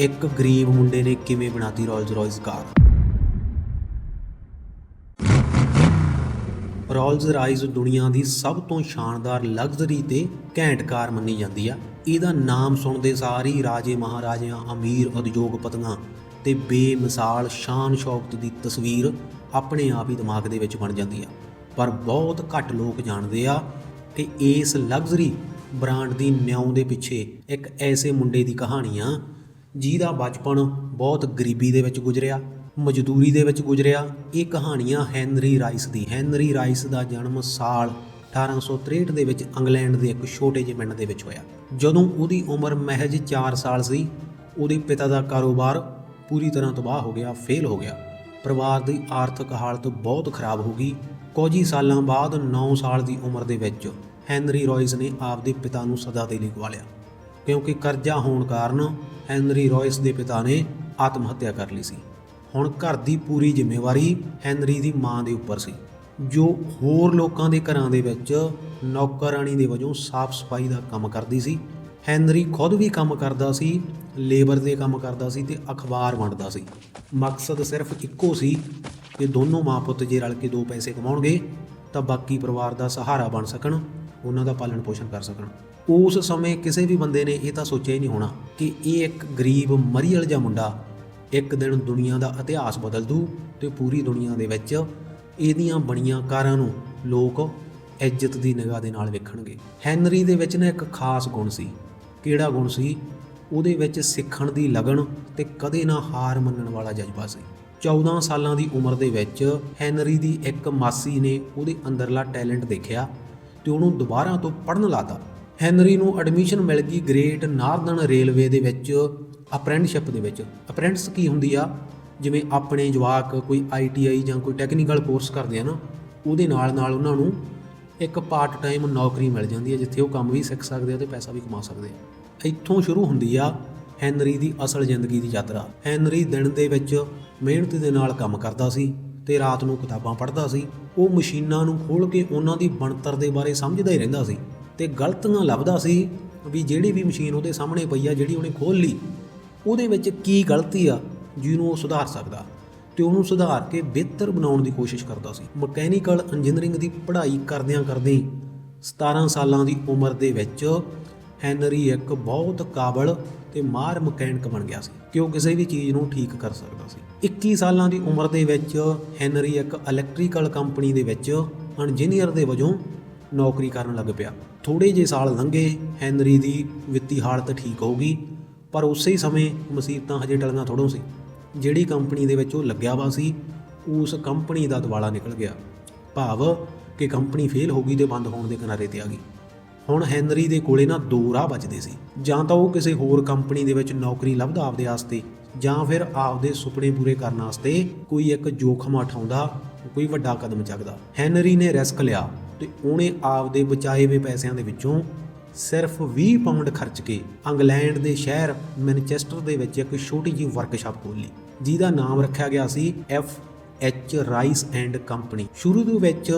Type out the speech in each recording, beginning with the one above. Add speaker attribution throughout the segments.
Speaker 1: ਇੱਕ ਗਰੀਬ ਮੁੰਡੇ ਨੇ ਕਿਵੇਂ ਬਣਾਤੀ Rolls Royce car? Rolls Royce ਦੁਨੀਆ ਦੀ ਸਭ ਤੋਂ ਸ਼ਾਨਦਾਰ ਲਗਜ਼ਰੀ ਤੇ ਘੈਂਟ ਕਾਰ ਮੰਨੀ ਜਾਂਦੀ ਆ। ਇਹਦਾ ਨਾਮ ਸੁਣਦੇ ਸਾਰ ਹੀ ਰਾਜੇ ਮਹਾਰਾਜਿਆਂ, ਅਮੀਰ ਉਦਯੋਗਪਤੀਆਂ ਤੇ ਬੇਮਿਸਾਲ ਸ਼ਾਨ ਸ਼ੌਕਤ ਦੀ ਤਸਵੀਰ ਆਪਣੇ ਆਪ ਹੀ ਦਿਮਾਗ ਦੇ ਵਿੱਚ ਬਣ ਜਾਂਦੀ ਆ। ਪਰ ਬਹੁਤ ਘੱਟ ਲੋਕ ਜਾਣਦੇ ਆ ਕਿ ਇਸ ਲਗਜ਼ਰੀ ਬ੍ਰਾਂਡ ਦੀ ਨਿਉਂ ਦੇ ਪਿੱਛੇ ਇੱਕ ਐਸੇ ਮੁੰਡੇ ਦੀ ਕਹਾਣੀ ਆ ਜਿਹਦਾ ਬਚਪਨ ਬਹੁਤ ਗਰੀਬੀ ਦੇ ਵਿੱਚ ਗੁਜ਼ਰਿਆ, ਮਜ਼ਦੂਰੀ ਦੇ ਵਿੱਚ ਗੁਜ਼ਰਿਆ, ਇਹ ਕਹਾਣੀਆਂ ਹੈਨਰੀ ਰਾਈਸ ਦੀ। ਹੈਨਰੀ ਰਾਈਸ ਦਾ ਜਨਮ ਸਾਲ 1863 ਦੇ ਵਿੱਚ ਇੰਗਲੈਂਡ ਦੇ ਇੱਕ ਛੋਟੇ ਜਿਹੇ ਪਿੰਡ ਦੇ ਵਿੱਚ ਹੋਇਆ। ਜਦੋਂ ਉਹਦੀ ਉਮਰ ਮਹਿਜ 4 ਸਾਲ ਸੀ, ਉਹਦੇ ਪਿਤਾ ਦਾ ਕਾਰੋਬਾਰ ਪੂਰੀ ਤਰ੍ਹਾਂ ਤਬਾਹ ਹੋ ਗਿਆ, ਫੇਲ ਹੋ ਗਿਆ। ਪਰਿਵਾਰ ਦੀ ਆਰਥਿਕ ਹਾਲਤ ਬਹੁਤ ਖਰਾਬ ਹੋ ਗਈ। ਕੁਝ ਹੀ ਸਾਲਾਂ ਬਾਅਦ 9 ਸਾਲ ਦੀ ਉਮਰ ਦੇ ਵਿੱਚ ਹੈਨਰੀ ਰॉयਸ ਨੇ ਆਪਦੇ ਪਿਤਾ ਨੂੰ ਸਦਾ ਦੇ ਲਈ ਗਵਾ ਲਿਆ। ਕਿਉਂਕਿ ਕਰਜ਼ਾ ਹੋਣ ਕਾਰਨ ਹੈਨਰੀ ਰॉयਸ ਦੇ ਪਿਤਾ ਨੇ ਆਤਮ ਹੱਤਿਆ ਕਰ ਲਈ ਸੀ। ਹੁਣ ਘਰ ਦੀ ਪੂਰੀ ਜ਼ਿੰਮੇਵਾਰੀ ਹੈਨਰੀ ਦੀ ਮਾਂ ਦੇ ਉੱਪਰ ਸੀ, ਜੋ ਹੋਰ ਲੋਕਾਂ ਦੇ ਘਰਾਂ ਦੇ ਵਿੱਚ ਨੌਕਰਾਨੀ ਦੇ ਵਜੋਂ ਸਾਫ਼ ਸਫ਼ਾਈ ਦਾ ਕੰਮ ਕਰਦੀ ਸੀ। ਹੈਨਰੀ ਖੁਦ ਵੀ ਕੰਮ ਕਰਦਾ ਸੀ, ਲੇਬਰ ਦੇ ਕੰਮ ਕਰਦਾ ਸੀ ਤੇ ਅਖਬਾਰ ਵੰਡਦਾ ਸੀ। ਮਕਸਦ ਸਿਰਫ ਇੱਕੋ ਸੀ ਕਿ ਦੋਨੋਂ ਮਾਂ ਪੁੱਤ ਜੇ ਰਲ ਕੇ ਦੋ ਪੈਸੇ ਕਮਾਉਣਗੇ, ਤਾਂ ਬਾਕੀ ਪਰਿਵਾਰ ਦਾ ਸਹਾਰਾ ਬਣ ਸਕਣ। ਉਹਨਾਂ ਦਾ ਪਾਲਣ ਪੋਸ਼ਣ ਕਰ ਸਕਣ। ਉਸ ਸਮੇਂ ਕਿਸੇ ਵੀ ਬੰਦੇ ਨੇ ਇਹ ਤਾਂ ਸੋਚਿਆ ਹੀ ਨਹੀਂ ਹੋਣਾ ਕਿ ਇਹ ਇੱਕ ਗਰੀਬ ਮਰੀਅਲ ਜਿਹਾ ਮੁੰਡਾ ਇੱਕ ਦਿਨ ਦੁਨੀਆ ਦਾ ਇਤਿਹਾਸ ਬਦਲ ਦੂ ਤੇ ਪੂਰੀ ਦੁਨੀਆ ਦੇ ਵਿੱਚ ਇਹਦੀਆਂ ਬਣੀਆਂ ਕਾਰਾਂ ਨੂੰ ਲੋਕ ਇੱਜ਼ਤ ਦੀ ਨਿਗਾਹ ਦੇ ਨਾਲ ਵੇਖਣਗੇ। ਹੈਨਰੀ ਦੇ ਵਿੱਚ ਨਾ ਇੱਕ ਖਾਸ ਗੁਣ ਸੀ। ਕਿਹੜਾ ਗੁਣ ਸੀ? ਉਹਦੇ ਵਿੱਚ ਸਿੱਖਣ ਦੀ ਲਗਨ ਤੇ ਕਦੇ ਨਾ ਹਾਰ ਮੰਨਣ ਵਾਲਾ ਜਜ਼ਬਾ ਸੀ। 14 ਸਾਲਾਂ ਦੀ ਉਮਰ ਦੇ ਵਿੱਚ ਹੈਨਰੀ ਦੀ ਇੱਕ ਮਾਸੀ ਨੇ ਉਹਦੇ ਅੰਦਰਲਾ ਟੈਲੈਂਟ ਦੇਖਿਆ ਤੇ ਉਹਨੂੰ ਦੁਬਾਰਾ ਤੋਂ ਪੜਨ ਲਾਤਾ। ਹੈਨਰੀ ਨੂੰ ਐਡਮਿਸ਼ਨ ਮਿਲ ਗਈ ਗ੍ਰੇਟ ਨਾਰਦਰਨ ਰੇਲਵੇ ਦੇ ਵਿੱਚ ਅਪ੍ਰੈਂਟਿਸਸ਼ਿਪ ਦੇ ਵਿੱਚ। ਅਪ੍ਰੈਂਟਿਸ ਕੀ ਹੁੰਦੀ ਆ? ਜਿਵੇਂ ਆਪਣੇ ਜਵਾਕ ਕੋਈ ਆਈਟੀਆਈ ਜਾਂ ਕੋਈ ਟੈਕਨੀਕਲ ਕੋਰਸ ਕਰਦੇ ਆ ਨਾ, ਉਹਦੇ ਨਾਲ ਨਾਲ ਉਹਨਾਂ ਨੂੰ ਇੱਕ ਪਾਰਟ ਟਾਈਮ ਨੌਕਰੀ ਮਿਲ ਜਾਂਦੀ ਹੈ ਜਿੱਥੇ ਉਹ ਕੰਮ ਵੀ ਸਿੱਖ ਸਕਦੇ ਆ ਤੇ ਪੈਸਾ ਵੀ ਕਮਾ ਸਕਦੇ ਆ। ਇੱਥੋਂ ਸ਼ੁਰੂ ਹੁੰਦੀ ਆ ਹੈਨਰੀ ਦੀ ਅਸਲ ਜ਼ਿੰਦਗੀ ਦੀ ਯਾਤਰਾ। ਹੈਨਰੀ ਦਿਨ ਦੇ ਵਿੱਚ ਮਿਹਨਤ ਦੇ ਨਾਲ ਕੰਮ ਕਰਦਾ ਸੀ। ਤੇ ਰਾਤ ਨੂੰ ਕਿਤਾਬਾਂ ਪੜ੍ਹਦਾ ਸੀ। ਉਹ ਮਸ਼ੀਨਾਂ ਨੂੰ ਖੋਲ ਕੇ ਉਹਨਾਂ ਦੀ ਬਣਤਰ ਦੇ ਬਾਰੇ ਸਮਝਦਾ ਹੀ ਰਹਿੰਦਾ ਸੀ ਤੇ ਗਲਤੀਆਂ ਲੱਭਦਾ ਸੀ ਵੀ ਜਿਹੜੀ ਵੀ ਮਸ਼ੀਨ ਉਹਦੇ ਸਾਹਮਣੇ ਪਈ ਆ, ਜਿਹੜੀ ਉਹਨੇ ਖੋਲ ਲਈ, ਉਹਦੇ ਵਿੱਚ ਕੀ ਗਲਤੀ ਆ, ਜਿਹਨੂੰ ਉਹ ਸੁਧਾਰ ਸਕਦਾ। ਤੇ ਉਹਨੂੰ ਸੁਧਾਰ ਕੇ ਬਿਹਤਰ ਬਣਾਉਣ ਦੀ ਕੋਸ਼ਿਸ਼ ਕਰਦਾ ਸੀ। ਮਕੈਨੀਕਲ ਇੰਜੀਨੀਅਰਿੰਗ ਦੀ ਪੜ੍ਹਾਈ ਕਰਦਿਆਂ ਕਰਦਿਆਂ 17 ਸਾਲਾਂ ਦੀ ਉਮਰ ਦੇ ਵਿੱਚ ਹੈਨਰੀ ਇੱਕ ਬਹੁਤ ਕਾਬਲ ਤੇ ਮਾਹਰ ਮਕੈਨਿਕ ਬਣ ਗਿਆ ਸੀ ਕਿ ਉਹ ਕਿਸੇ ਵੀ ਚੀਜ਼ ਨੂੰ ਠੀਕ ਕਰ ਸਕਦਾ ਸੀ। 21 ਸਾਲਾਂ ਦੀ ਉਮਰ ਦੇ ਵਿੱਚ ਹੈਨਰੀ ਇੱਕ ਇਲੈਕਟ੍ਰੀਕਲ ਕੰਪਨੀ ਦੇ ਵਿੱਚ ਇੰਜੀਨੀਅਰ ਦੇ ਵਜੋਂ ਨੌਕਰੀ ਕਰਨ ਲੱਗ ਪਿਆ। ਥੋੜੇ ਜਿਹੇ ਸਾਲ ਲੰਘੇ, ਹੈਨਰੀ ਦੀ ਵਿੱਤੀ ਹਾਲਤ ਠੀਕ ਹੋ ਗਈ, ਪਰ ਉਸੇ ਹੀ ਸਮੇਂ ਮੁਸੀਬਤਾਂ ਹਜੇ ਟਲੀਆਂ ਥੋੜੋਂ ਸੀ। ਜਿਹੜੀ ਕੰਪਨੀ ਦੇ ਵਿੱਚ ਉਹ ਲੱਗਿਆ ਵਾ ਸੀ, ਉਸ ਕੰਪਨੀ ਦਾ ਦਿਵਾਲਾ ਨਿਕਲ ਗਿਆ। ਭਾਵ ਕਿ ਕੰਪਨੀ ਫੇਲ ਹੋ ਗਈ ਤੇ ਬੰਦ ਹੋਣ ਦੇ ਕਿਨਾਰੇ ਤੇ ਆ ਗਈ। ਹੁਣ ਹੈਨਰੀ ਦੇ ਕੋਲੇ ਨਾ ਦੋ ਰਾਹ ਬਚਦੇ ਸੀ। ਜਾਂ ਤਾਂ ਉਹ ਕਿਸੇ ਹੋਰ ਕੰਪਨੀ ਦੇ ਵਿੱਚ ਨੌਕਰੀ ਲੱਭਦਾ ਆਪਦੇ ਵਾਸਤੇ ਜਾਂ ਫਿਰ ਆਪਦੇ ਸੁਪਨੇ ਪੂਰੇ ਕਰਨ ਵਾਸਤੇ ਕੋਈ ਇੱਕ ਜੋਖਮ ਉਠਾਉਂਦਾ, ਕੋਈ ਵੱਡਾ ਕਦਮ ਚੱਕਦਾ। ਹੈਨਰੀ ਨੇ ਰਿਸਕ ਲਿਆ ਤੇ ਉਹਨੇ ਆਪਦੇ ਬਚਾਏ ਹੋਏ ਪੈਸਿਆਂ ਦੇ ਵਿੱਚੋਂ ਸਿਰਫ 20 ਪਾਉਂਡ ਖਰਚ ਕੇ ਇੰਗਲੈਂਡ ਦੇ ਸ਼ਹਿਰ ਮੈਨਚੈਸਟਰ ਦੇ ਵਿੱਚ ਇੱਕ ਛੋਟੀ ਜਿਹੀ ਵਰਕਸ਼ਾਪ ਖੋਲ੍ਹੀ, ਜਿਹਦਾ ਨਾਮ ਰੱਖਿਆ ਗਿਆ ਸੀ F H Rice and company. ਸ਼ੁਰੂ ਦੇ ਵਿੱਚ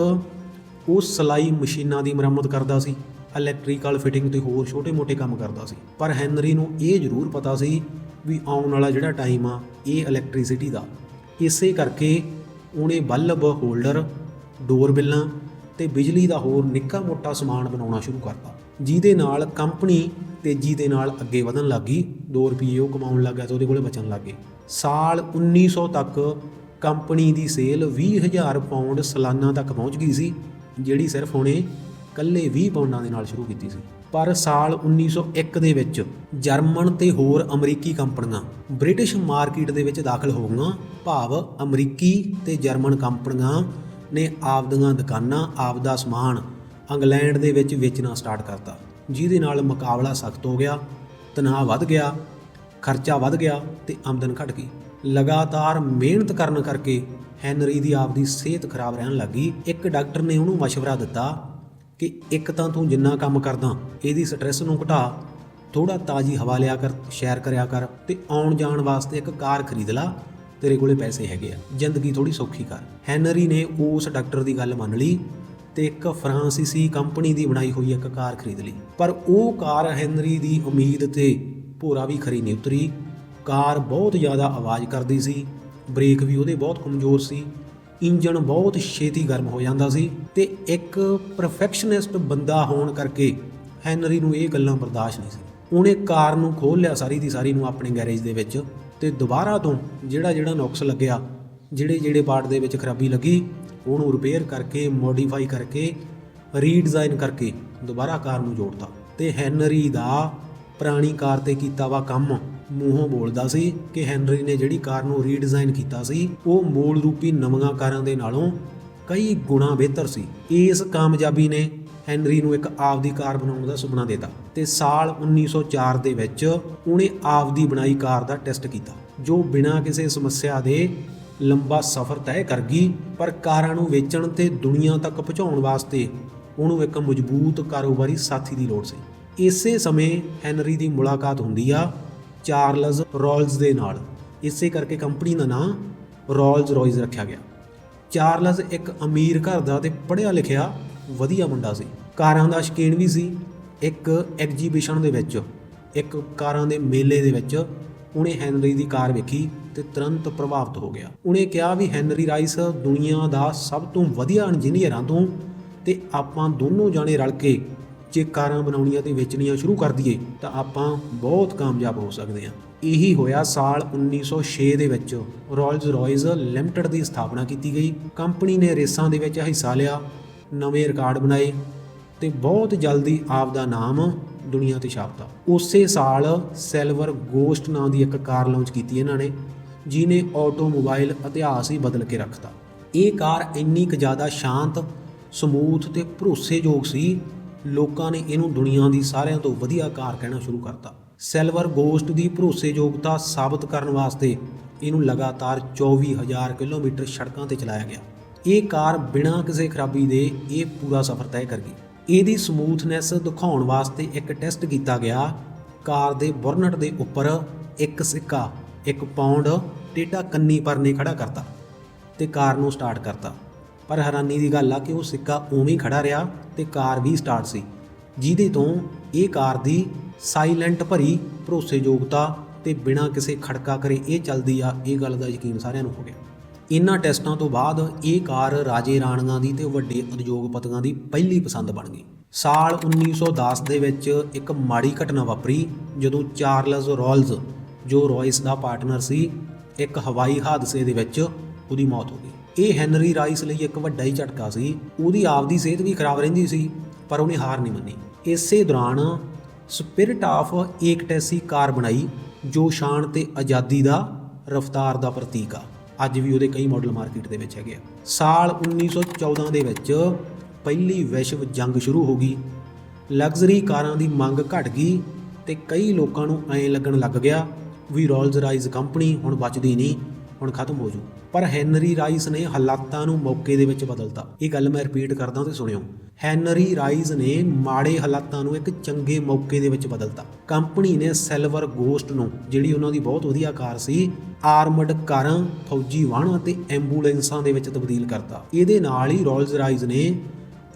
Speaker 1: ਉਹ ਸਲਾਈ ਮਸ਼ੀਨਾਂ ਦੀ ਮੁਰੰਮਤ ਕਰਦਾ ਸੀ। ਇਲੈਕਟ੍ਰੀਕਲ ਫਿਟਿੰਗ ਤੇ ਹੋਰ ਛੋਟੇ-ਮੋਟੇ ਕੰਮ ਕਰਦਾ ਸੀ। ਪਰ ਹੈਨਰੀ ਨੂੰ ਇਹ ਜ਼ਰੂਰ ਪਤਾ ਸੀ ਵੀ ਆਉਣ ਵਾਲਾ ਜਿਹੜਾ ਟਾਈਮ ਆ, ਇਹ ਇਲੈਕਟ੍ਰਿਸਿਟੀ ਦਾ। ਇਸੇ ਕਰਕੇ ਉਹਨੇ ਬੱਲਬ ਹੋਲਡਰ ਡੋਰ ਬਿੱਲਾਂ ਤੇ ਬਿਜਲੀ ਦਾ ਹੋਰ ਨਿੱਕਾ-ਮੋਟਾ ਸਮਾਨ ਬਣਾਉਣਾ ਸ਼ੁਰੂ ਕਰਤਾ। ਜਿਹਦੇ ਨਾਲ ਕੰਪਨੀ ਤੇਜ਼ੀ ਦੇ ਨਾਲ ਅੱਗੇ ਵਧਣ ਲੱਗੀ 2 ਰੁਪਏ ਉਹ ਕਮਾਉਣ ਲੱਗਾ ਤੇ ਉਹਦੇ ਕੋਲੇ ਬਚਣ ਲੱਗੇ ਸਾਲ 1900 ਤੱਕ ਕੰਪਨੀ ਦੀ ਸੇਲ 20000 ਪਾਉਂਡ ਸਾਲਾਨਾ ਤੱਕ ਪਹੁੰਚ ਗਈ ਸੀ, ਜਿਹੜੀ ਸਿਰਫ ਉਹਨੇ ਇਕੱਲੇ 20 ਪਾਉਂਡਾਂ ਦੇ ਨਾਲ ਸ਼ੁਰੂ ਕੀਤੀ ਸੀ। ਪਰ ਸਾਲ 1901 ਦੇ ਵਿੱਚ ਜਰਮਨ ਤੇ ਹੋਰ ਅਮਰੀਕੀ ਕੰਪਨੀਆਂ ਬ੍ਰਿਟਿਸ਼ ਮਾਰਕੀਟ ਦੇ ਵਿੱਚ ਦਾਖਲ ਹੋ ਗਈਆਂ। ਭਾਵ ਅਮਰੀਕੀ ਤੇ ਜਰਮਨ ਕੰਪਨੀਆਂ ਨੇ ਆਪਦੀਆਂ ਦੁਕਾਨਾਂ, ਆਪਦਾ ਸਮਾਨ ਇੰਗਲੈਂਡ ਦੇ ਵਿੱਚ ਵੇਚਣਾ ਸਟਾਰਟ ਕਰਤਾ। ਜਿਹਦੇ ਨਾਲ ਮੁਕਾਬਲਾ ਸਖਤ ਹੋ ਗਿਆ ਤਣਾਅ ਵੱਧ ਗਿਆ, ਖਰਚਾ ਵੱਧ ਗਿਆ ਤੇ ਆਮਦਨ ਘਟ ਗਈ। ਲਗਾਤਾਰ ਮਿਹਨਤ ਕਰਨ ਕਰਕੇ ਹੈਨਰੀ ਦੀ ਆਪਦੀ ਸਿਹਤ ਖਰਾਬ ਰਹਿਣ ਲੱਗੀ। ਇੱਕ ਡਾਕਟਰ ਨੇ ਉਹਨੂੰ ਮਸ਼ਵਰਾ ਦਿੱਤਾ ਕਿ ਇੱਕ ਤਾਂ ਤੂੰ ਜਿੰਨਾ ਕੰਮ ਕਰਦਾ, ਇਹਦੀ ਸਟ੍ਰੈਸ ਨੂੰ ਘਟਾ ਥੋੜਾ ਤਾਜ਼ੀ ਹਵਾ ਲਿਆ ਕਰ ਸ਼ੇਅਰ ਕਰਿਆ ਕਰ ਤੇ ਆਉਣ ਜਾਣ ਵਾਸਤੇ ਇੱਕ ਕਾਰ ਖਰੀਦ ਲਾ, ਤੇਰੇ ਕੋਲੇ ਪੈਸੇ ਹੈਗੇ ਆ। ਜ਼ਿੰਦਗੀ ਥੋੜੀ ਸੌਖੀ ਕਰ। ਹੈਨਰੀ ਨੇ ਉਸ ਡਾਕਟਰ ਦੀ ਗੱਲ ਮੰਨ ਲਈ ਤੇ ਇੱਕ ਫਰਾਂਸੀਸੀ ਕੰਪਨੀ ਦੀ ਬਣਾਈ ਹੋਈ ਇੱਕ ਕਾਰ ਖਰੀਦ ਲਈ। ਪਰ ਉਹ ਕਾਰ ਹੈਨਰੀ ਦੀ ਉਮੀਦ ਤੇ ਭੋਰਾ ਵੀ ਖਰੀ ਨਹੀਂ ਉਤਰੀ। ਕਾਰ ਬਹੁਤ ਜ਼ਿਆਦਾ ਆਵਾਜ਼ ਕਰਦੀ ਸੀ, ਬ੍ਰੇਕ ਵੀ ਉਹਦੇ ਬਹੁਤ ਕਮਜ਼ੋਰ ਸੀ। ਇੰਜਨ ਬਹੁਤ ਛੇਤੀ ਗਰਮ ਹੋ ਜਾਂਦਾ ਸੀ ਤੇ ਇੱਕ ਪਰਫੈਕਸ਼ਨਿਸਟ ਬੰਦਾ ਹੋਣ ਕਰਕੇ ਹੈਨਰੀ ਨੂੰ ਇਹ ਗੱਲਾਂ ਬਰਦਾਸ਼ਤ ਨਹੀਂ ਸੀ। ਉਹਨੇ ਕਾਰ ਨੂੰ ਖੋਲ੍ਹ ਲਿਆ ਸਾਰੀ ਦੀ ਸਾਰੀ ਨੂੰ ਆਪਣੇ ਗੈਰੇਜ ਦੇ ਵਿੱਚ ਤੇ ਦੁਬਾਰਾ ਤੋਂ ਜਿਹੜਾ ਜਿਹੜਾ ਨੁਕਸ ਲੱਗਿਆ, ਜਿਹੜੇ ਜਿਹੜੇ ਪਾਰਟ ਦੇ ਵਿੱਚ ਖਰਾਬੀ ਲੱਗੀ, ਉਹਨੂੰ ਰਿਪੇਅਰ ਕਰਕੇ ਮੋਡੀਫਾਈ ਕਰਕੇ ਰੀਡਿਜ਼ਾਈਨ ਕਰਕੇ ਦੁਬਾਰਾ ਕਾਰ ਨੂੰ ਜੋੜਤਾ ਤੇ ਹੈਨਰੀ ਦਾ ਪੁਰਾਣੀ ਕਾਰ ਤੇ ਕੀਤਾ ਵਾ ਕੰਮ ਮੂੰਹੋਂ ਬੋਲਦਾ ਸੀ ਕਿ ਹੈਨਰੀ ਨੇ ਜਿਹੜੀ ਕਾਰ ਨੂੰ ਰੀਡਿਜ਼ਾਈਨ ਕੀਤਾ ਸੀ, ਉਹ ਮੂਲ ਰੂਪੀ ਨਵੀਆਂ ਕਾਰਾਂ ਦੇ ਨਾਲੋਂ ਕਈ ਗੁਣਾ ਬਿਹਤਰ ਸੀ। ਇਸ ਕਾਮਯਾਬੀ ਨੇ ਹੈਨਰੀ ਨੂੰ ਇੱਕ ਆਪਦੀ ਕਾਰ ਬਣਾਉਣ ਦਾ ਸੁਪਨਾ ਦਿੱਤਾ ਤੇ ਸਾਲ 1904 ਦੇ ਵਿੱਚ ਉਹਨੇ ਆਪਦੀ ਬਣਾਈ ਕਾਰ ਦਾ ਟੈਸਟ ਕੀਤਾ, ਜੋ ਬਿਨਾਂ ਕਿਸੇ ਸਮੱਸਿਆ ਦੇ ਲੰਬਾ ਸਫ਼ਰ ਤੈਅ ਕਰ ਗਈ, ਪਰ ਕਾਰਾਂ ਨੂੰ ਵੇਚਣ ਤੇ ਦੁਨੀਆ ਤੱਕ ਪਹੁੰਚਾਉਣ ਵਾਸਤੇ ਉਹਨੂੰ ਇੱਕ ਮਜ਼ਬੂਤ ਕਾਰੋਬਾਰੀ ਸਾਥੀ ਦੀ ਲੋੜ ਸੀ। ਇਸੇ ਸਮੇਂ ਹੈਨਰੀ ਦੀ ਮੁਲਾਕਾਤ ਹੁੰਦੀ ਆ ਚਾਰਲਸ ਰੋਲਸ ਦੇ ਨਾਲ। ਇਸੇ ਕਰਕੇ ਕੰਪਨੀ ਦਾ ਨਾਮ ਰੋਲਸ ਰॉयਸ ਰੱਖਿਆ ਗਿਆ। ਚਾਰਲਸ ਇੱਕ ਅਮੀਰ ਘਰ ਦਾ ਤੇ ਪੜ੍ਹਿਆ ਲਿਖਿਆ ਵਧੀਆ ਮੁੰਡਾ ਸੀ। ਕਾਰਾਂ ਦਾ ਸ਼ੌਕੀਨ ਵੀ ਸੀ। ਇੱਕ ਐਗਜੀਬਿਸ਼ਨ ਦੇ ਵਿੱਚ, ਇੱਕ ਕਾਰਾਂ ਦੇ ਮੇਲੇ ਦੇ ਵਿੱਚ ਉਹਨੇ ਹੈਨਰੀ ਦੀ ਕਾਰ ਵੇਖੀ ਤੇ ਤੁਰੰਤ ਪ੍ਰਭਾਵਿਤ ਹੋ ਗਿਆ। ਉਹਨੇ ਕਿਹਾ ਵੀ ਹੈਨਰੀ ਰਾਈਸ ਦੁਨੀਆ ਦਾ ਸਭ ਤੋਂ ਵਧੀਆ ਇੰਜੀਨੀਅਰਾਂ ਤੋਂ ਤੇ ਆਪਾਂ ਦੋਨੋਂ ਜਾਣੇ ਰਲ ਕੇ ਜੇ ਕਾਰਾਂ ਬਣਾਉਣੀਆਂ ਤੇ ਵੇਚਣੀਆਂ ਸ਼ੁਰੂ ਕਰ ਦਈਏ, ਤਾਂ ਆਪਾਂ ਬਹੁਤ ਕਾਮਯਾਬ ਹੋ ਸਕਦੇ ਹਾਂ। ਇਹੀ ਹੋਇਆ ਸਾਲ 1906 ਦੇ ਵਿੱਚ। ਰੋਲਸ ਰॉयਸ ਲਿਮਟਿਡ ਦੀ ਸਥਾਪਨਾ ਕੀਤੀ ਗਈ। ਕੰਪਨੀ ਨੇ ਰੇਸਾਂ ਦੇ ਵਿੱਚ ਹਿੱਸਾ ਲਿਆ, ਨਵੇਂ ਰਿਕਾਰਡ ਬਣਾਏ ਤੇ ਬਹੁਤ ਜਲਦੀ ਆਪ ਦਾ ਨਾਮ ਦੁਨੀਆ ਤੇ ਛਾਪਤਾ। ਉਸੇ ਸਾਲ ਸਿਲਵਰ ਗੋਸਟ ਨਾਂ ਦੀ ਇੱਕ ਕਾਰ ਲਾਂਚ ਕੀਤੀ ਇਹਨਾਂ ਨੇ, ਜਿਹਨੇ ਆਟੋਮੋਬਾਈਲ ਇਤਿਹਾਸ ਹੀ ਬਦਲ ਕੇ ਰੱਖਤਾ। ਇਹ ਕਾਰ ਇੰਨੀ ਕੁ ਜ਼ਿਆਦਾ ਸ਼ਾਂਤ ਸਮੂਥ ਤੇ ਭਰੋਸੇਯੋਗ ਸੀ ਲੋਕਾਂ ਨੇ ਇਹਨੂੰ ਦੁਨੀਆ ਦੀ ਸਾਰਿਆਂ ਤੋਂ ਵਧੀਆ ਕਾਰ ਕਹਿਣਾ ਸ਼ੁਰੂ ਕਰਤਾ। ਸਿਲਵਰ ਗੋਸਟ ਦੀ ਭਰੋਸੇਯੋਗਤਾ ਸਾਬਤ ਕਰਨ ਵਾਸਤੇ ਇਹਨੂੰ ਲਗਾਤਾਰ 24000 ਕਿਲੋਮੀਟਰ ਸੜਕਾਂ ਤੇ ਚਲਾਇਆ ਗਿਆ। ਇਹ ਕਾਰ ਬਿਨਾਂ ਕਿਸੇ ਖਰਾਬੀ ਦੇ ਇਹ ਪੂਰਾ ਸਫ਼ਰ ਤੈਅ ਕਰ ਗਈ। ਇਹਦੀ ਸਮੂਥਨੈਸ ਦਿਖਾਉਣ ਵਾਸਤੇ ਇੱਕ ਟੈਸਟ ਕੀਤਾ ਗਿਆ। ਕਾਰ ਦੇ ਬੁਰਨਟ ਦੇ ਉੱਪਰ ਇੱਕ ਸਿੱਕਾ, ਇੱਕ ਪਾਉਂਡ ਟੇਢਾ ਕੰਨੀ ਪਰ ਨੇ ਖੜਾ ਕਰਤਾ ਤੇ ਕਾਰ ਨੂੰ ਸਟਾਰਟ ਕਰਤਾ। ਪਰ ਹੈਰਾਨੀ ਦੀ ਗੱਲ ਆ ਕਿ ਉਹ ਸਿੱਕਾ ਉਵੇਂ ਹੀ ਖੜਾ ਰਿਹਾ ਤੇ ਕਾਰ ਵੀ ਸਟਾਰਟ ਸੀ, ਜਿਹਦੇ ਤੋਂ ਇਹ ਕਾਰ ਦੀ ਸਾਇਲੈਂਟ ਭਰੀ ਭਰੋਸੇਯੋਗਤਾ ਤੇ ਬਿਨਾਂ ਕਿਸੇ ਖੜਕਾ ਕਰੇ ਇਹ ਚੱਲਦੀ ਆ, ਇਹ ਗੱਲ ਦਾ ਯਕੀਨ ਸਾਰਿਆਂ ਨੂੰ ਹੋ ਗਿਆ। ਇਨ੍ਹਾਂ ਟੈਸਟਾਂ ਤੋਂ ਬਾਅਦ ਇਹ ਕਾਰ ਰਾਜੇ ਰਾਣੀਆਂ ਦੀ ਤੇ ਵੱਡੇ ਉਦਯੋਗਪਤੀਆਂ ਦੀ ਪਹਿਲੀ ਪਸੰਦ ਬਣ ਗਈ। ਸਾਲ 1910 ਦੇ ਵਿੱਚ ਇੱਕ ਮਾੜੀ ਘਟਨਾ ਵਾਪਰੀ, ਜਦੋਂ ਚਾਰਲਸ ਰੋਲਜ਼, ਜੋ ਰੋਇਸ ਦਾ ਪਾਰਟਨਰ ਸੀ, ਇੱਕ ਹਵਾਈ ਹਾਦਸੇ ਦੇ ਵਿੱਚ ਉਹਦੀ ਮੌਤ ਹੋ ਗਈ। ਇਹ ਹੈਨਰੀ ਰਾਈਸ ਲਈ ਇੱਕ ਵੱਡਾ ਹੀ ਝਟਕਾ ਸੀ। ਉਹਦੀ ਆਪਦੀ ਸਿਹਤ ਵੀ ਖਰਾਬ ਰਹਿੰਦੀ ਸੀ, ਪਰ ਉਹਨੇ ਹਾਰ ਨਹੀਂ ਮੰਨੀ। ਇਸੇ ਦੌਰਾਨ ਸਪਿਰਿਟ ਆਫ ਏਕਟੈਸੀ ਕਾਰ ਬਣਾਈ, ਜੋ ਸ਼ਾਨ ਤੇ ਆਜ਼ਾਦੀ ਦਾ ਰਫਤਾਰ ਦਾ ਪ੍ਰਤੀਕ ਆ। ਅੱਜ ਵੀ ਉਹਦੇ ਕਈ ਮਾਡਲ ਮਾਰਕੀਟ ਦੇ ਵਿੱਚ ਹੈਗੇ ਆ। ਸਾਲ 1914 ਦੇ ਵਿੱਚ ਪਹਿਲੀ ਵਿਸ਼ਵ ਜੰਗ ਸ਼ੁਰੂ ਹੋ ਗਈ। ਲਗਜ਼ਰੀ ਕਾਰਾਂ ਦੀ ਮੰਗ ਘਟ ਗਈ ਤੇ ਕਈ ਲੋਕਾਂ ਨੂੰ ਐਂ ਲੱਗਣ ਲੱਗ ਗਿਆ ਵੀ ਰੋਲਸ ਰਾਈਜ਼ ਕੰਪਨੀ ਹੁਣ ਬਚਦੀ ਨਹੀਂ, ਹੁਣ ਖਤਮ ਹੋ ਜੂ। ਪਰ ਹੈਨਰੀ ਰਾਈਸ ਨੇ ਹਾਲਾਤਾਂ ਨੂੰ ਮੌਕੇ ਦੇ ਵਿੱਚ ਬਦਲਤਾ। ਇਹ ਗੱਲ ਮੈਂ ਰਿਪੀਟ ਕਰਦਾ ਤੇ ਸੁਣਿਓ। ਹੈਨਰੀ ਰਾਈਸ ਨੇ ਮਾੜੇ ਹਾਲਾਤਾਂ ਨੂੰ ਇੱਕ ਚੰਗੇ ਮੌਕੇ ਦੇ ਵਿੱਚ ਬਦਲਤਾ। ਕੰਪਨੀ ਨੇ ਸਿਲਵਰ ਗੋਸਟ ਨੂੰ, ਜਿਹੜੀ ਉਹਨਾਂ ਦੀ ਬਹੁਤ ਵਧੀਆ ਕਾਰ ਸੀ, ਆਰਮਡ ਕਾਰਾਂ, ਫੌਜੀ ਵਾਹਨਾਂ ਅਤੇ ਐਂਬੂਲੈਂਸਾਂ ਦੇ ਵਿੱਚ ਤਬਦੀਲ ਕਰਤਾ। ਇਹਦੇ ਨਾਲ ਹੀ ਰੋਲਸ ਰਾਈਸ ਨੇ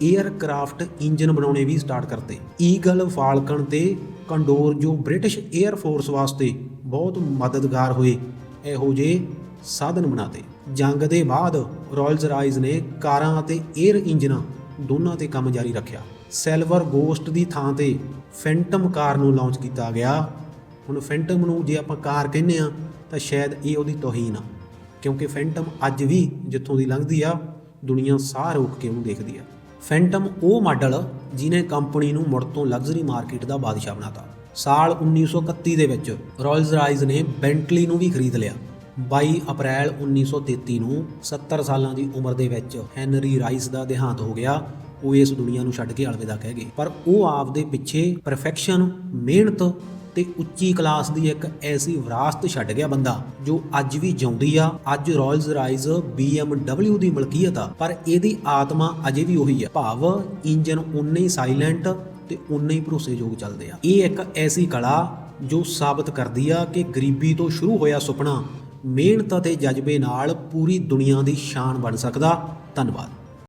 Speaker 1: 에ਅਰਕ੍ਰਾਫਟ ਇੰਜਨ ਬਣਾਉਣੇ ਵੀ ਸਟਾਰਟ ਕਰਤੇ। ਈਗਲ ਫਾਲਕਨ ਤੇ ਕੰਡੋਰ ਜੋ ਬ੍ਰਿਟਿਸ਼ 에ਅਰ ਫੋਰਸ ਵਾਸਤੇ ਬਹੁਤ ਮਦਦਗਾਰ ਹੋਏ। ਇਹੋ ਜਿਹੇ ਸਾਧਨ ਬਣਾਤੇ ਜੰਗ ਦੇ ਬਾਅਦ ਰੋਲਸ ਰਾਈਸ ਨੇ ਕਾਰਾਂ ਅਤੇ 에ਅਰ ਇੰਜਨਾਂ ਦੋਨਾਂ ਤੇ ਕੰਮ ਜਾਰੀ ਰੱਖਿਆ। ਸਿਲਵਰ ਗੋਸਟ ਦੀ ਥਾਂ ਤੇ ਫੈਂਟਮ ਕਾਰ ਨੂੰ ਲਾਂਚ ਕੀਤਾ ਗਿਆ। ਹੁਣ ਫੈਂਟਮ ਨੂੰ ਜੇ ਆਪਾਂ ਕਾਰ ਕਹਿੰਦੇ ਆ ਤਾਂ ਸ਼ਾਇਦ ਇਹ ਉਹਦੀ ਤੋਹੀਨ ਆ। ਕਿਉਂਕਿ ਫੈਂਟਮ ਅੱਜ ਵੀ ਜਿੱਥੋਂ ਦੀ ਲੰਘਦੀ ਆ, ਦੁਨੀਆ ਸਾਹ ਰੋਕ ਕੇ ਉਹਨੂੰ ਦੇਖਦੀ ਆ। ਫੈਂਟਮ ਉਹ ਮਾਡਲ ਜਿਨੇ ਕੰਪਨੀ ਨੂੰ ਮੁੜ ਤੋਂ ਲਗਜ਼ਰੀ ਮਾਰਕੀਟ ਦਾ ਬਾਦਸ਼ਾਹ ਬਣਾਤਾ। ਸਾਲ 1931 ਦੇ ਵਿੱਚ ਰੋਲਸ ਰਾਈਸ ਨੇ ਬੈਂਟਲੀ ਨੂੰ ਵੀ ਖਰੀਦ ਲਿਆ। 22 ਅਪ੍ਰੈਲ 1933 ਨੂੰ 70 ਸਾਲਾਂ ਦੀ ਉਮਰ ਦੇ ਵਿੱਚ ਹੈਨਰੀ ਰਾਈਸ ਦਾ ਦੇਹਾਂਤ ਹੋ ਗਿਆ। ਉਹ ਇਸ ਦੁਨੀਆ ਨੂੰ ਛੱਡ ਕੇ ਅਲਵਿਦਾ ਕਹਿ ਗਏ। ਪਰ ਉਹ ਆਪਦੇ ਪਿੱਛੇ ਪਰਫੈਕਸ਼ਨ ਮਿਹਨਤ ਤੇ ਉੱਚੀ ਕਲਾਸ ਦੀ ਇੱਕ ਐਸੀ ਵਿਰਾਸਤ ਛੱਡ ਗਿਆ ਬੰਦਾ, ਜੋ ਅੱਜ ਵੀ ਜਿਉਂਦੀ ਆ। ਅੱਜ ਰਾਇਲਸ ਰਾਈਜ਼ BMW ਦੀ ਮਲਕੀਅਤ ਆ। ਪਰ ਇਹਦੀ ਆਤਮਾ ਅਜੇ ਵੀ ਉਹੀ ਆ। ਭਾਵ ਇੰਜਨ ਉਨੇ ਹੀ ਸਾਇਲੈਂਟ ਤੇ ਉਨੇ ਹੀ ਭਰੋਸੇਯੋਗ ਚੱਲਦੇ ਆ। ਇਹ ਇੱਕ ਐਸੀ ਕਲਾ ਜੋ ਸਾਬਤ ਕਰਦੀ ਆ ਕਿ ਗਰੀਬੀ ਤੋਂ ਸ਼ੁਰੂ ਹੋਇਆ ਸੁਪਨਾ ਮਿਹਨਤ ਅਤੇ ਜਜ਼ਬੇ ਨਾਲ ਪੂਰੀ ਦੁਨੀਆ ਦੀ ਸ਼ਾਨ ਬਣ ਸਕਦਾ। ਧੰਨਵਾਦ।